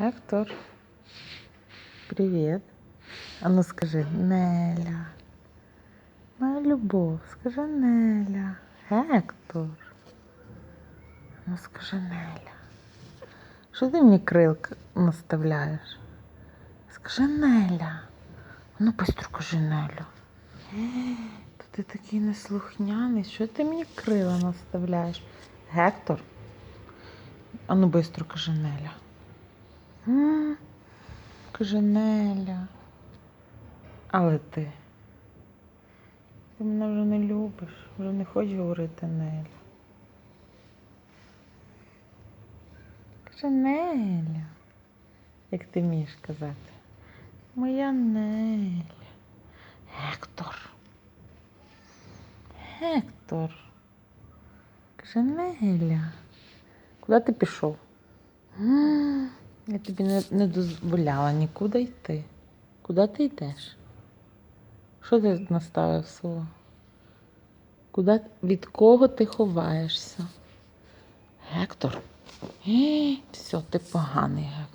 Гектор. Привіт. А ну скажи Неля. Моя любов, скажи Неля. Гектор. Ну скажи Неля. Що ти мені крилка наставляєш? Скажи Неля. Ну, быстро кажи Неля. Е, То ти такий неслухняний. Що ти мені крила наставляєш? Гектор. А ну кажи Неля. Каже. Але ти. Ти мене вже не любиш, вже не хочеш говорити Неля. Каже. Як ти вмієш казати? Моя Неля. Гектор. Гектор. Каже. Куди ти пішов? Я тобі не, не дозволяла нікуди йти. Куди ти йдеш? Що ти наставив слово? Куда, від кого ти ховаєшся? Гектор. Е, все, ти поганий Гектор.